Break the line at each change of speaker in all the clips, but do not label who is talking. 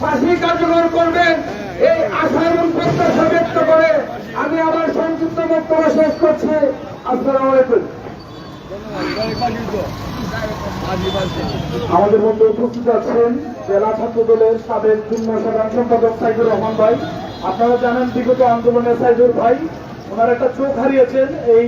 ফাঁসি কার্যকর করবেন এই আশা এবং প্রত্যাশা ব্যক্ত করে আমি আমার সংক্ষিপ্ত বক্তব্য শেষ করছি। আসসালামু আলাইকুম।
আমাদের মধ্যে উপস্থিত আছেন জেলা ছাত্র দলের সাবেক যুগ্ম সাধারণ সম্পাদক সাইদুর রহমান ভাই। আপনারা জানেন বিগত আন্দোলনে সাইদুর ভাই, ওনার একটা চোখ হারিয়েছেন এই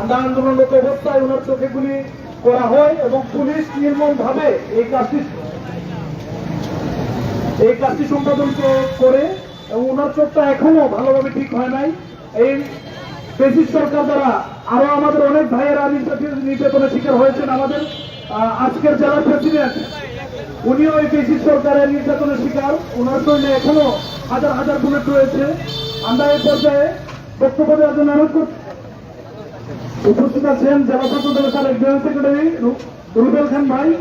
আমরা আন্দোলনরত অবস্থায় ওনার চোখে গুলি করা হয় এবং পুলিশ নির্মম ভাবে এই কাজটি এই কাজটি সম্পাদন করে ওনার চোখটা এখনও ভালোভাবে ঠিক হয় নাই। এই ব্রিটিশ সরকার দ্বারা আরও আমাদের অনেক ভাইয়েরা নির্যাতিত- নির্যাতনের শিকার হয়েছেন আমাদের। আজকের জেলা প্রেসিডেন্ট, উনিও এই ব্রিটিশ সরকারের নির্যাতনের শিকার। ওনার শরীরে এখনও হাজার হাজার বুলেট রয়েছে। আমরা এই পর্যায়ে বক্তব্য দেওয়ার জন্য অনুরোধ করছি। উপস্থিত আছেন জেলা দলের সাবেক জয়েন্ট সেক্রেটারি রুবেল খান ভাই।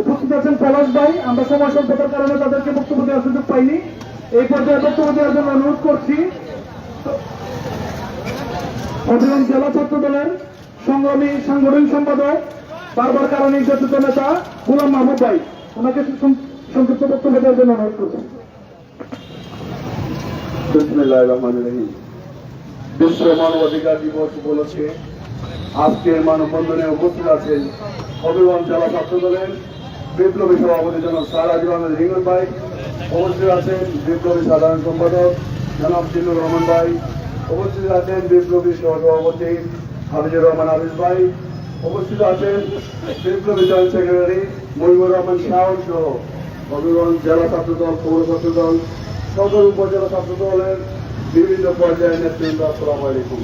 উপস্থিত আছেন পলাশ ভাই। আমরা সময় স্বল্পতার কারণে তাদেরকে বক্তব্য দেওয়ার সুযোগ পাইনি। এই পর্যায়ে বক্তব্য দেওয়ার জন্য অনুরোধ করছি। হবিগঞ্জ জেলা ছাত্র দলের সংগ্রামী সাংগঠনিক সম্পাদক, বারবার কারণে নির্যাতিত নেতা গুলাম মাহবুব ভাই। ওনাকে সংক্ষিপ্ত বক্তব্য দেওয়ার জন্য অনুরোধ করছি।
বিশ্ব মানবাধিকার দিবস উপলক্ষে আজকের মানববন্ধনে উপস্থিত আছেন হবিগঞ্জ জেলা ছাত্র দলের বিপ্লবী সভাপতি জনাব সারাজ আহমেদ রিঙ্গন ভাই। উপস্থিত আছেন বিপ্লবী সাধারণ সম্পাদক জনাব জিল্লুর রহমান ভাই। উপস্থিত আছেন বিপ্লবী সহসভাপতি হাফিজুর রহমান হাফিজ ভাই। উপস্থিত আছেন বিপ্লবী জয়েন্ট সেক্রেটারি মহিবুর রহমান শাহন সহ হবিগঞ্জ জেলা ছাত্র দল পৌর ছাত্র দল সদর উপজেলা ছাত্র দলের বিভিন্ন পর্যায়ের নেতৃবৃন্দ, আসসালামু আলাইকুম।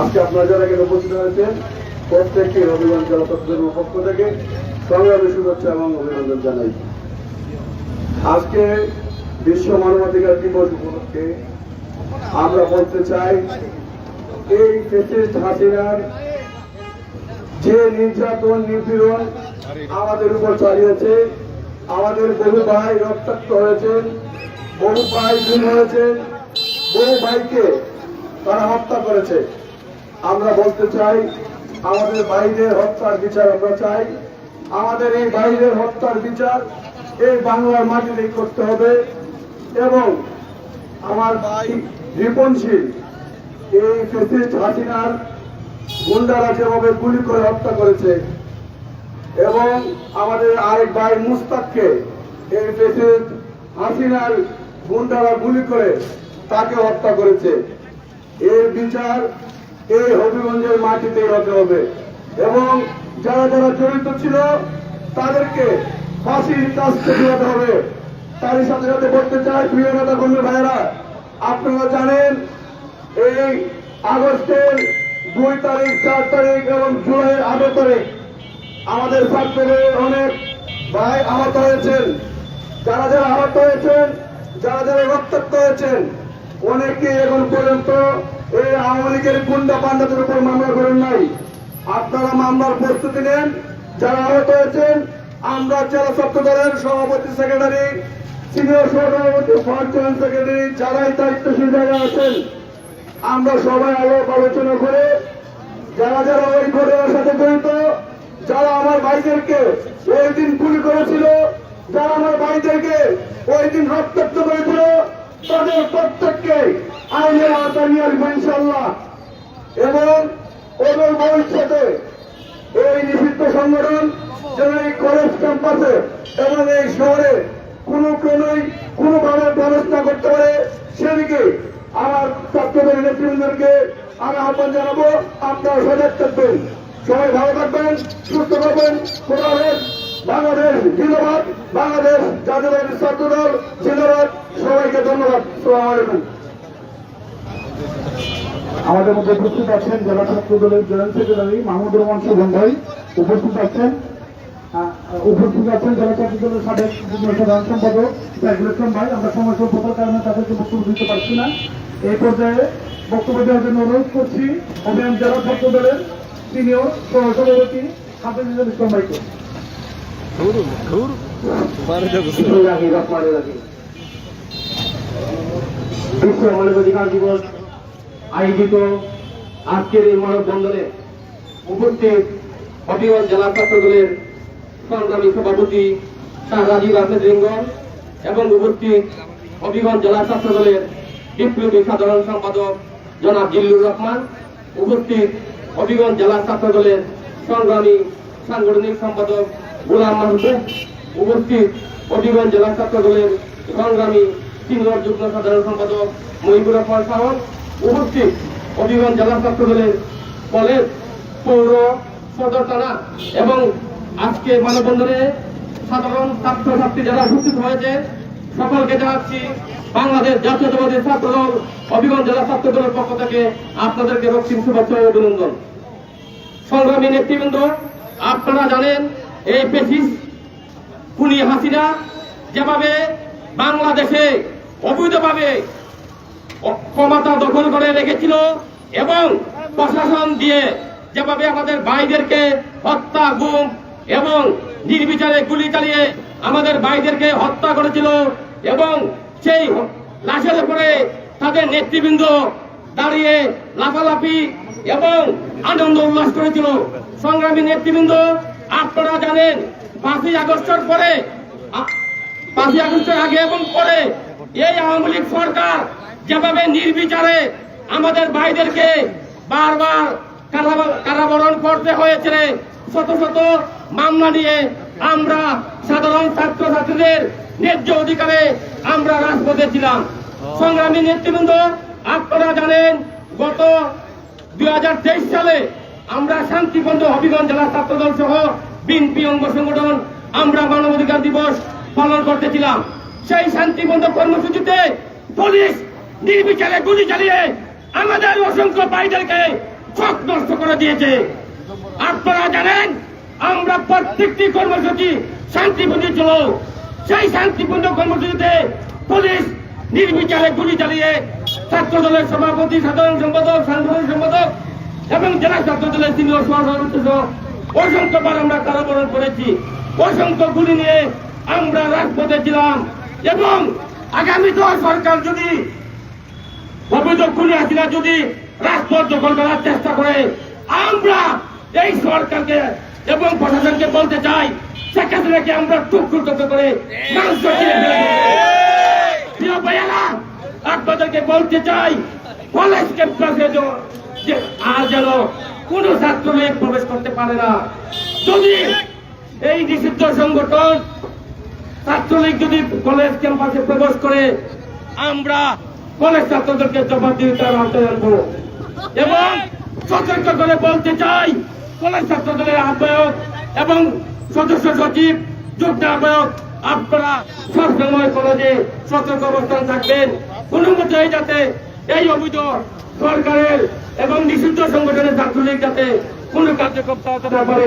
আজকে আপনারা যারা এখানে উপস্থিত হয়েছেন প্রত্যেককে হবিগঞ্জ জেলা ছাত্র দলের পক্ষ থেকে সংগ্রামী শুভেচ্ছা এবং অভিনন্দন জানাই। আজকে বিশ্ব মানবাধিকার দিবস উপলক্ষে আমরা বলতে চাই, এই ফেসিস্ট হাসিনার যে নির্যাতন, নিপীড়ন আমাদের উপর চালিয়েছে, আমাদের বহু ভাই রক্তাক্ত হয়েছেন, বহু ভাই খুন হয়েছেন, বহু ভাইকে তারা হত্যা করেছে। আমরা বলতে চাই, আমাদের বাইরের হত্যার বিচার আমরা চাই। আমাদের এই বাইরের হত্যার বিচার এই বাংলার মাটিতেই করতে হবে এবং আমার ভাই রিপনশীল, এই ফেসিস্ট হাসিনার গুন্ডারা যেভাবে গুলি করে হত্যা করেছে এবং আমাদের আরেক ভাই মুস্তাককে এই প্রেসিডেন্ট হাসিনার গুন্ডারা গুলি করে তাকে হত্যা করেছে। এর বিচার এই হবিগঞ্জের মাটিতেই হতে হবে এবং যারা যারা জড়িত ছিল, তাদেরকে ফাঁসির থেকে হতে হবে। তারই সাথে সাথে বলতে চাই, প্রিয় নেতা কর্মী ভাইয়েরা, আপনারা জানেন, এই আগস্টের দুই তারিখ, চার তারিখ এবং জুলাইয়ের আঠারো তারিখ আমাদের ছাত্রদের অনেক ভাই আহত হয়েছেন। যারা যারা আহত হয়েছেন, যারা যারা রক্তাক্ত হয়েছেন অনেকে এখন পর্যন্ত এই আওয়ামী লীগের গুন্ডা পান্ডাদের উপর মামলা করেন নাই। আপনারা মামলার প্রস্তুতি নেন, যারা আহত হয়েছেন, আমরা জেলা দলের সভাপতি সেক্রেটারি, সিনিয়র সভাপতি ফার্স্ট সেক্রেটারি, যারাই দায়িত্বশীল জায়গায় আছেন, আমরা সবাই আলোক আলোচনা করে, যারা যারা ওই ঘটনার সাথে জড়িত, যারা আমার ভাইদেরকে ওই দিন গুলি করেছিল, যারা আমার ভাইদেরকে ওই দিন রক্তাক্ত করেছিল, তাদের প্রত্যেককে আইনের আওতায় নিয়ে আসব ইনশাল্লাহ এবং ওদের ভবিষ্যতে এই নিষিদ্ধ সংগঠন যেন এই কলেজ ক্যাম্পাসে এবং এই শহরে কোনো ক্রমেই কোনোভাবে না করতে পারে, সেদিকে আমার ছাত্রদের নেতৃবৃন্দকে আমি আহ্বান জানাব। আপনারা সজাগ থাকবেন। সবাই ভালো থাকবেন, সুস্থ থাকবেন। খোদা বাংলাদেশ জিন্দাবাদ। বাংলাদেশ জাতীয়বাদী ছাত্র দল জিন্দাবাদ। সবাইকে ধন্যবাদ। সালাম আলাইকুম।
আমাদের মধ্যে উপস্থিত আছেন জেলা ছাত্র দলের জয়েন্ট সেক্রেটারি মাহমুদুর রহমান সুগম ভাই। উপস্থিত আছেন উপস্থিত আছেন জেলা ছাত্র দলের সাবেক যুগ্ম সাধারণ সম্পাদক সাইফুল ভাই। আমরা সময় স্বল্পতার কারণে তাদেরকে বক্তব্য দিতে পারছি না। এই পর্যায়ে বক্তব্য দেওয়ার জন্য অনুরোধ করছি অভিযান জেলা ছাত্র দলের সিনিয়র সহসভাপতি হাফিজুল ইসলাম ভাইকে।
বিশ্ব মানবাধিকার দিবস আয়োজিত আজকের এই মানববন্ধনে উপস্থিত হবিগঞ্জ জেলা ছাত্র দলের সংগ্রামী সভাপতি রাজীব আহমেদ রিঙ্গন এবং উপস্থিত হবিগঞ্জ জেলা ছাত্র দলের বিপ্লবী সাধারণ সম্পাদক জনাব জিল্লুর রহমান, উপস্থিত হবিগঞ্জ জেলা ছাত্র দলের সংগ্রামী সাংগঠনিক সম্পাদক গোলাম মাহবুব, উপস্থিত হবিগঞ্জ জেলা ছাত্র দলের সংগ্রামী সিনিয়র যুগ্ম সাধারণ সম্পাদক মহিবুর রহমান শাহন উপস্থিত হবিগঞ্জ জেলা ছাত্র দলের কলেজ পৌর সদর থানা এবং আজকে মানববন্ধনে সাধারণ ছাত্রছাত্রী যারা উপস্থিত হয়েছে, সকলকে জানাচ্ছি বাংলাদেশ জাতীয়তাবাদী ছাত্র দল হবিগঞ্জ জেলা ছাত্র দলের পক্ষ থেকে আপনাদেরকে রক্তিম শুভেচ্ছা ও অভিনন্দন। সংগ্রামী নেতৃবৃন্দ, আপনারা জানেন এই পেশিস খুনি হাসিনা যেভাবে বাংলাদেশে অবৈধভাবে ক্ষমতা দখল করে রেখেছিল এবং প্রশাসন দিয়ে যেভাবে আমাদের ভাইদেরকে হত্যা, গুম এবং নির্বিচারে গুলি চালিয়ে আমাদের ভাইদেরকে হত্যা করেছিল এবং সেই লাশের উপরে তাদের নেতৃবৃন্দ দাঁড়িয়ে লাফালাফি এবং আনন্দ উল্লাস করেছিল। সংগ্রামী নেতৃবৃন্দ, আপনারা জানেন, পাঁচই আগস্টের পরে পাঁচই আগস্টের আগে এবং পরে এই আওয়ামী লীগ সরকার যেভাবে নির্বিচারে আমাদের ভাইদেরকে বারবার কারাবরণ করতে হয়েছে, শত শত মামলা নিয়ে আমরা সাধারণ ছাত্র ছাত্রীদের ন্যায্য অধিকারে আমরা রাজপথে ছিলাম। সংগ্রামী নেতৃবৃন্দ, আপনারা জানেন, গত দু হাজার তেইশ সালে আমরা শান্তিপূর্ণ হবিগঞ্জ জেলা ছাত্রদল সহ বিএনপি অঙ্গ সংগঠন আমরা মানবাধিকার দিবস পালন করতেছিলাম সেই শান্তিপূর্ণ কর্মসূচিতে পুলিশ নির্বিচারে গুলি চালিয়ে আমাদের অসংখ্য ভাইদেরকে চোখ নষ্ট করে দিয়েছে। আপনারা জানেন, আমরা প্রত্যেকটি কর্মসূচি শান্তিপূর্ণ ছিল। সেই শান্তিপূর্ণ কর্মসূচিতে পুলিশ নির্বিচারে গুলি চালিয়ে ছাত্র দলের সভাপতি, সাধারণ সম্পাদক, সাংগঠনিক সম্পাদক এবং জেলা ছাত্র দলের সিনিয়র সভাপতি সহ অসংখ্যবার আমরা কারাবরণ করেছি। অসংখ্য গুলি নিয়ে আমরা রাজপথে ছিলাম। এবং আগামী তো সরকার যদি অভিযোগ খুলে হাসিনা যদি রাজপথ দখল করার চেষ্টা করে, আমরা এই সরকারকে এবং প্রশাসনকে বলতে চাই শেখ হাসিনাকে আমরা টুকরো টুকরো করে আপনাদেরকে বলতে চাই কলেজ ক্যাম্পাসে যে আর যেন কোন ছাত্রলীগ প্রবেশ করতে পারে না। যদি এই নিষিদ্ধ সংগঠন ছাত্রলীগ যদি কলেজ ক্যাম্পাসে প্রবেশ করে, আমরা কলেজ ছাত্রদেরকে জবাবদিহিতার আওতায় আনব এবং সতর্ক করে বলতে চাই, কলেজ ছাত্রদের আহ্বায়ক এবং সদস্য সচিব, যুগ্ম আহ্বায়ক, আপনারা সবসময় কলেজে সতর্ক অবস্থান থাকবেন। কোনো মতেই যাতে এই অবৈধ সরকারের এবং নিষিদ্ধ সংগঠনের ছাত্রলীগ যাতে কোনো কার্যক্রম চালাতে না পারে।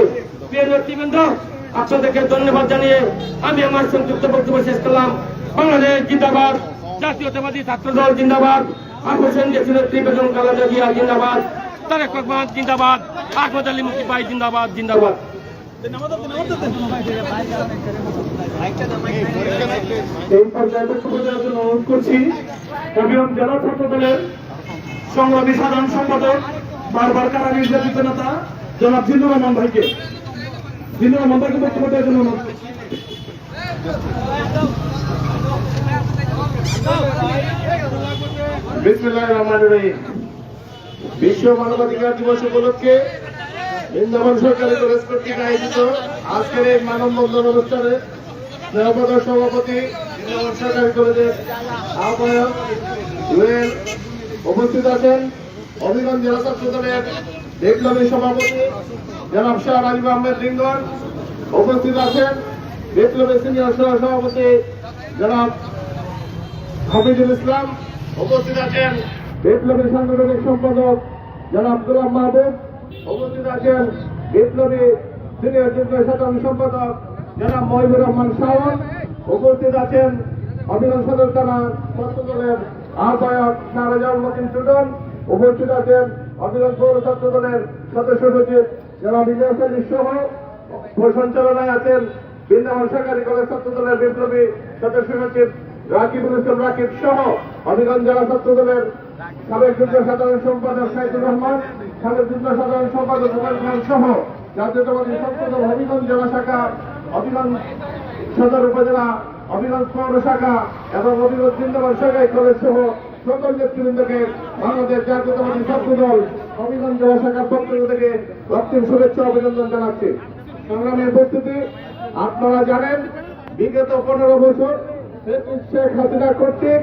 প্রিয় নেতৃবৃন্দ আপনাদেরকে ধন্যবাদ জানিয়ে আমি আমার সংযুক্ত বক্তব্য শেষ করলাম। বাংলাদেশ জিন্দাবাদ, জাতীয়তাবাদী ছাত্র দল জিন্দাবাদ আকর্ষণ দেশের ত্রিবেদন কালাজা জিয়া জিন্দাবাদ, তারেক রহমান জিন্দাবাদ আহমদ আলী মুক্তি ভাই জিন্দাবাদ জিন্দাবাদ।
সংগ্রামী সাধারণ সম্পাদক, বারবার কারা নির্যাতিত নেতা? জনাব জিল্লুর রহমান ভাইকে।
বিশ্ব মানবাধিকার দিবস উপলক্ষে বৃন্দাবন সরকারি কলেজ কর্তৃক আয়োজিত আজকের এই মানববন্ধন অনুষ্ঠানে নিরাপদ সভাপতি বৃন্দাবন সরকারি কলেজের আহ্বায়ক জুয়েল উপস্থিত আছেন। হবিগঞ্জ জেলা ছাত্র দলের বিপ্লবী সভাপতি জনাব শাহ রাজীব আহমেদ লিঙ্গন উপস্থিত আছেন। বিপ্লবী সিনিয়র সহ সভাপতি জনাব হাফিজুল ইসলাম উপস্থিত আছেন। বিপ্লবী সাংগঠনিক সম্পাদক জনাব গোলাম মাহবুব উপস্থিত আছেন। বিপ্লবী সিনিয়র যুগ্ম সাধারণ সম্পাদক জনাব মহিবুর রহমান শাওন উপস্থিত আছেন। অভিনব সদর থানা ছাত্র দলের আহ্বায়ক শাহরাজাল মতিন টুডন উপস্থিত আছেন। অবিগঞ্জ পৌর ছাত্র দলের সদস্য সচিব ইলিয়াস আলী সহ সঞ্চালনায় আছেন, বৃন্দাবন সরকারি কলেজ ছাত্র দলের বিপ্লবী সদস্য সচিব রাকিবুল ইসলাম রাকিব সহ অবিগঞ্জ জেলা ছাত্র দলের সাবেক যুগ্ম সাধারণ সম্পাদক সাইদুর রহমান, সাবেক যুগ্ম সাধারণ সম্পাদক রুবেল খান সহ জাতীয়তাবাদী ছাত্র দল হবিগঞ্জ জেলা শাখা অবিগঞ্জ সদর উপজেলা অবিগঞ্জ পৌর শাখা এবং অবিগঞ্জ জিন্দাবাদ সরকারি কলেজ সহ সকল নেতৃবৃন্দকে বাংলাদেশ জাতীয়তাবাদী ছাত্র দল অবিগঞ্জ জেলা শাখার থেকে রক্তিম শুভেচ্ছা অভিনন্দন জানাচ্ছি। সংগ্রামী উপস্থিতি আপনারা জানেন, বিগত পনেরো বছর শেখ হাসিনা কর্তৃক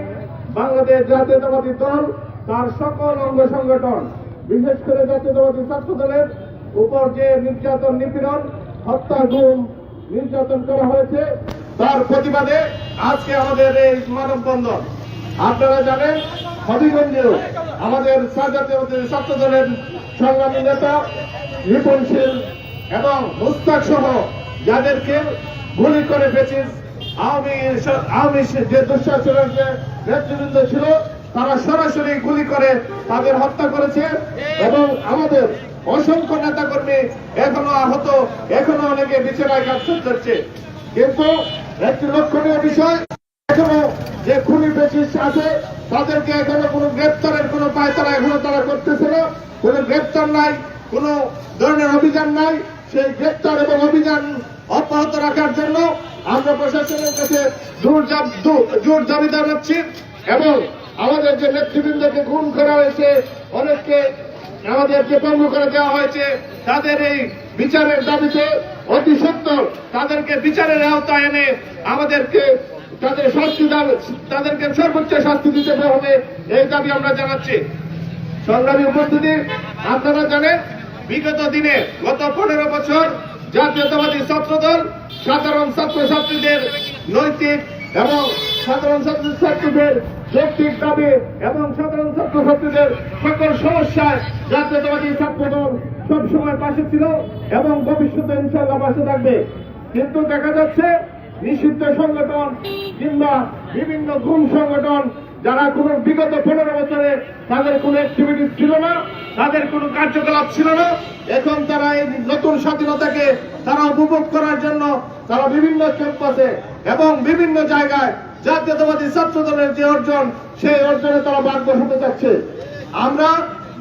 বাংলাদেশ জাতীয়তাবাদী দল, তার সকল অঙ্গ সংগঠন, বিশেষ করে জাতীয়তাবাদী ছাত্র দলের উপর যে নির্যাতন নিপীড়ন, হত্যা, গুম নির্যাতন করা হয়েছে, তার প্রতিবাদে আজকে আমাদের এই মানববন্ধন। আপনারা জানেন, হবিগঞ্জেও আমাদের ছাত্র দলের সংগ্রামী নেতা রিপনশীল এবং মুস্তাক সহ যাদেরকে গুলি করে পেয়েছিস আওয়ামী আওয়ামী যে দুঃশাসনের যে নেতৃবৃন্দ ছিল, তারা সরাসরি গুলি করে তাদের হত্যা করেছে এবং আমাদের অসংখ্য নেতা কর্মী এখনও আহত, এখনও অনেকে বিচারায় কাজ করছে কিন্তু একটি লক্ষণীয় বিষয়, এখনও যে খুনি বেশিস আছে তাদেরকে এখনও কোনো গ্রেপ্তারের কোনো পায় তারা এখনও তারা করতেছে না। কোনো গ্রেপ্তার নাই, কোনো ধরনের অভিযান নাই। সেই গ্রেপ্তার এবং অভিযান অব্যাহত রাখার জন্য আমরা প্রশাসনের কাছে জোর দাবি জানাচ্ছি এবং আমাদের যে নেতৃবৃন্দকে খুন করা হয়েছে, অনেককে আমাদেরকে পঙ্গু করে দেওয়া হয়েছে, তাদের এই বিচারের দাবিতে অতি সত্তর তাদেরকে বিচারের আওতায় এনে আমাদেরকে তাদের শাস্তি তাদেরকে সর্বোচ্চ শাস্তি দিতে হবে, এই দাবি আমরা জানাচ্ছি। সংগ্রামী উপস্থিতি, আপনারা জানেন, বিগত দিনে গত পনেরো বছর জাতীয়তাবাদী ছাত্রদল সাধারণ ছাত্রছাত্রীদের নৈতিক এবং সাধারণ ছাত্র ছাত্রছাত্রীদের যৌক্তিক দাবি এবং সাধারণ ছাত্রছাত্রীদের সকল সমস্যায় জাতীয়তাবাদী ছাত্রদল সবসময় পাশে ছিল এবং ভবিষ্যতে ইনশাল্লাহ পাশে থাকবে। কিন্তু দেখা যাচ্ছে নিষিদ্ধ সংগঠন কিংবা বিভিন্ন গুম সংগঠন, যারা কোন বিগত পনেরো বছরে তাদের কোনো অ্যাক্টিভিটিস ছিল না, তাদের কোনো কার্যকলাপ ছিল না, এখন তারা এই নতুন স্বাধীনতাকে তারা উপভোগ করার জন্য তারা বিভিন্ন ক্যাম্পাসে এবং বিভিন্ন জায়গায় জাতীয়তাবাদী ছাত্র দলের যে অর্জন, সেই অর্জনে তারা ভাগ বসাতে চাচ্ছে। আমরা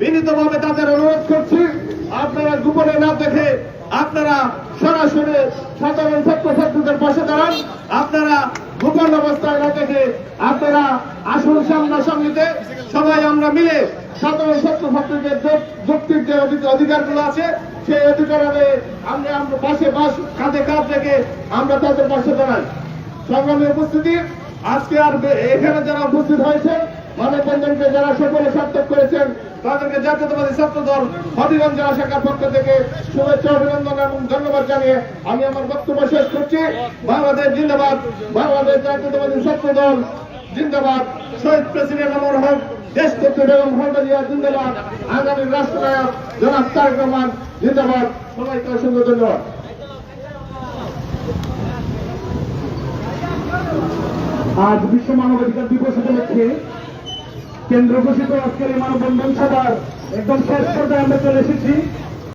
বিনীতভাবে তাদের অনুরোধ করছি, আপনারা গোপনে না দেখে আপনারা সরাসরি সাধারণ ছাত্রছাত্রীদের পাশে দাঁড়ান। আপনারা গোপন অবস্থায় না দেখে আপনারা আসুন সামনাসামনিতে সবাই আমরা মিলে সাধারণ ছাত্রছাত্রীদের যুক্তির যে অধি- অধিকারগুলো আছে, সেই অধিকারে আমরা আমরা পাশে বাস কাঁধে কাঁধ রেখে আমরা তাদের পাশে দাঁড়াই। সংগ্রামী উপস্থিতি, আজকে আর এখানে যারা উপস্থিত হয়েছেন মানববন্ধনকে যারা সকলে সার্থক করেছেন, তাদেরকে জাতীয়তাবাদী ছাত্র দল হবিগঞ্জ জেলা শাখার পক্ষ থেকে শুভেচ্ছা, অভিনন্দন এবং ধন্যবাদ জানিয়ে আমি আমার বক্তব্য শেষ করছি। বাংলাদেশ জিন্দাবাদ, বাংলাদেশ জাতীয়তাবাদী ছাত্র দল জিন্দাবাদ। শহীদ প্রেসিডেন্ট অমর হক, দেশ নেত্রী বেগম খালেদা জিন্দাবাদ। আগামী রাষ্ট্রনায়ক জনাব তারেক রহমান জিন্দাবাদ। সবাইকে অসংখ্য ধন্যবাদ।
আজ বিশ্ব মানবাধিকার দিবস উপলক্ষে কেন্দ্র ঘোষিত আজকের এই মানববন্ধন সভার একদম শেষ পর্যায়ে আমরা চলে এসেছি।